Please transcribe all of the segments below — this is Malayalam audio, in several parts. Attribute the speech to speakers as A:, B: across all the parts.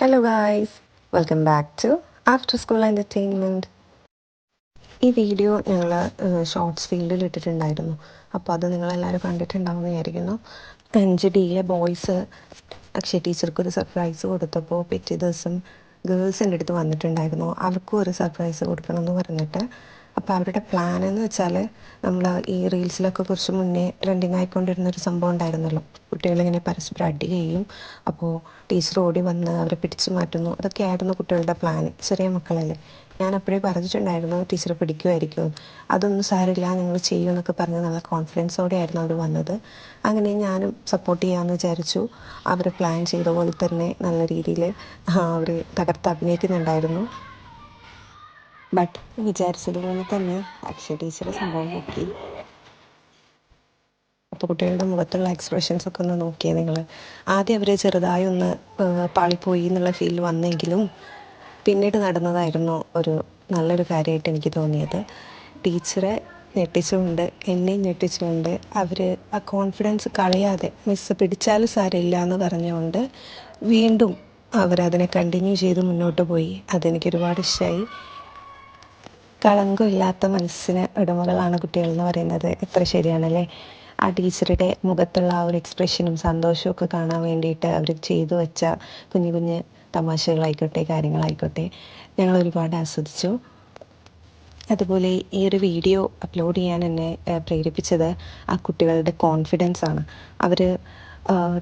A: Hello guys welcome back to after school entertainment ഈ വീഡിയോ ഞങ്ങൾ ഷോർട്സ് ഫീൽഡിൽ ഇട്ടിട്ടുണ്ടായിരുന്നു. അപ്പോൾ അത് നിങ്ങളെല്ലാവരും കണ്ടിട്ടുണ്ടാവുമെന്ന് വിചാരിക്കുന്നു. അഞ്ച് ഡിയിലെ ബോയ്സ് അക്ഷയ ടീച്ചർക്ക് ഒരു സർപ്രൈസ് കൊടുത്തപ്പോൾ പിറ്റേ ദിവസം ഗേൾസിന്റെ അടുത്ത് വന്നിട്ടുണ്ടായിരുന്നു. അവർക്കും ഒരു സർപ്രൈസ് കൊടുക്കണം എന്ന് പറഞ്ഞിട്ട്. അപ്പോൾ അവരുടെ പ്ലാൻ എന്ന് വെച്ചാൽ നമ്മൾ ഈ റീൽസിലൊക്കെ കുറച്ച് മുന്നേ ട്രെൻഡിങ് ആയിക്കൊണ്ടിരുന്ന ഒരു സംഭവം ഉണ്ടായിരുന്നല്ലോ. കുട്ടികളിങ്ങനെ പരസ്പരം അടി ചെയ്യും. അപ്പോൾ ടീച്ചർ ഓടി വന്ന് അവരെ പിടിച്ചു മാറ്റുന്നു. അതൊക്കെ ആയിരുന്നു കുട്ടികളുടെ പ്ലാൻ ചെറിയ മക്കളല്ലേ. ഞാൻ അപ്പോഴേ പറഞ്ഞിട്ടുണ്ടായിരുന്നു ടീച്ചറെ പിടിക്കുമായിരിക്കും അതൊന്നും സാരില്ല ഞങ്ങൾ ചെയ്യും എന്നൊക്കെ പറഞ്ഞ് നല്ല കോൺഫിഡൻസോടെ ആയിരുന്നു അവർ വന്നത്. അങ്ങനെ ഞാനും സപ്പോർട്ട് ചെയ്യാമെന്ന് വിചാരിച്ചു. അവർ പ്ലാൻ ചെയ്ത പോലെ തന്നെ നല്ല രീതിയിൽ അവർ തകർത്ത് അഭിനയിക്കുന്നുണ്ടായിരുന്നു. ബട്ട് വിചാരിച്ചതുപോലെ തന്നെ അക്ഷയ ടീച്ചർ സംഭവം നോക്കി അപ്പോൾ കുട്ടികളുടെ മുഖത്തുള്ള എക്സ്പ്രഷൻസ് ഒക്കെ ഒന്ന് നോക്കിയേ നിങ്ങൾ ആദ്യം അവർ ചെറുതായി ഒന്ന് പാളിപ്പോയി എന്നുള്ള ഫീൽ വന്നെങ്കിലും പിന്നീട് നടന്നതായിരുന്നു ഒരു നല്ലൊരു കാര്യമായിട്ട് എനിക്ക് തോന്നിയത്. ടീച്ചറെ ഞെട്ടിച്ചുകൊണ്ട് എന്നെയും ഞെട്ടിച്ചുകൊണ്ട് അവർ ആ കോൺഫിഡൻസ് കളയാതെ മിസ് പിടിച്ചാലും സാരമില്ല എന്ന് പറഞ്ഞുകൊണ്ട് വീണ്ടും അവരതിനെ കണ്ടിന്യൂ ചെയ്ത് മുന്നോട്ട് പോയി. അതെനിക്ക് ഒരുപാട് ഇഷ്ടമായി കളങ്കമില്ലാത്ത മനസ്സിന് ഉടമകളാണ് കുട്ടികൾ എന്ന് പറയുന്നത്. എത്ര ശരിയാണല്ലേ? ആ ടീച്ചറുടെ മുഖത്തുള്ള ആ ഒരു എക്സ്പ്രഷനും സന്തോഷവും ഒക്കെ കാണാൻ വേണ്ടിയിട്ട് അവർ ചെയ്തു വെച്ച കുഞ്ഞു കുഞ്ഞ് തമാശകളായിക്കോട്ടെ കാര്യങ്ങളായിക്കോട്ടെ. ഞങ്ങൾ ഒരുപാട് ആസ്വദിച്ചു. അതുപോലെ ഈ ഒരു വീഡിയോ അപ്ലോഡ് ചെയ്യാൻ എന്നെ പ്രേരിപ്പിച്ചത് ആ കുട്ടികളുടെ കോൺഫിഡൻസ് ആണ്. അവർ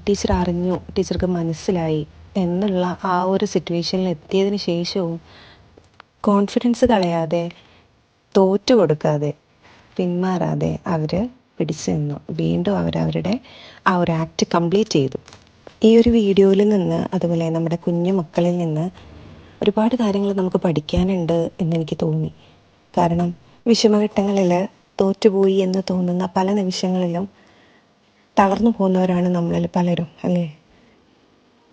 A: ടീച്ചർ അറിഞ്ഞു ടീച്ചർക്ക് മനസ്സിലായി എന്നുള്ള ആ ഒരു സിറ്റുവേഷനിൽ എത്തിയതിന് ശേഷവും കോൺഫിഡൻസ് കളയാതെ തോറ്റു കൊടുക്കാതെ പിന്മാറാതെ അവർ പിടിച്ചു നിന്നു. വീണ്ടും അവരവരുടെ ആ ഒരു ആക്ട് കംപ്ലീറ്റ് ചെയ്തു. ഈ ഒരു വീഡിയോയിൽ നിന്ന് അതുപോലെ നമ്മുടെ കുഞ്ഞു മക്കളിൽ നിന്ന് ഒരുപാട് കാര്യങ്ങൾ നമുക്ക് പഠിക്കാനുണ്ട് എന്നെനിക്ക് തോന്നി. കാരണം വിഷമഘട്ടങ്ങളിൽ തോറ്റുപോയി എന്ന് തോന്നുന്ന പല നിമിഷങ്ങളിലും തളർന്നു പോകുന്നവരാണ് നമ്മളിൽ പലരും അല്ലേ?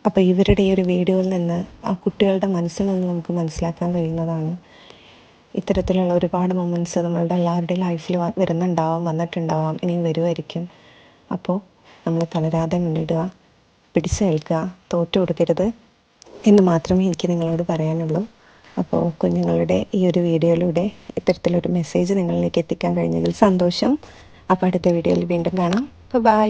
A: അപ്പോൾ ഇവരുടെ ഈ ഒരു വീഡിയോയിൽ നിന്ന് ആ കുട്ടികളുടെ മനസ്സിൽ നിന്ന് നമുക്ക് മനസ്സിലാക്കാൻ കഴിയുന്നതാണ് ഇത്തരത്തിലുള്ള ഒരുപാട് മൊമെന്റ്സ് നമ്മളുടെ എല്ലാവരുടെയും ലൈഫിൽ വരുന്നുണ്ടാവാം വന്നിട്ടുണ്ടാവാം ഇനിയും വരുമായിരിക്കും അപ്പോൾ നമ്മൾ തളരാതെ മുന്നിടുക പിടിച്ചു നിൽക്കുക തോറ്റു കൊടുക്കരുത് എന്ന് മാത്രമേ എനിക്ക് നിങ്ങളോട് പറയാനുള്ളൂ. അപ്പോൾ കുഞ്ഞുങ്ങളുടെ ഈ ഒരു വീഡിയോയിലൂടെ ഇത്തരത്തിലൊരു മെസ്സേജ് നിങ്ങളിലേക്ക് എത്തിക്കാൻ കഴിഞ്ഞതിൽ സന്തോഷം. അപ്പോൾ അടുത്ത വീഡിയോയിൽ വീണ്ടും കാണാം. ബൈ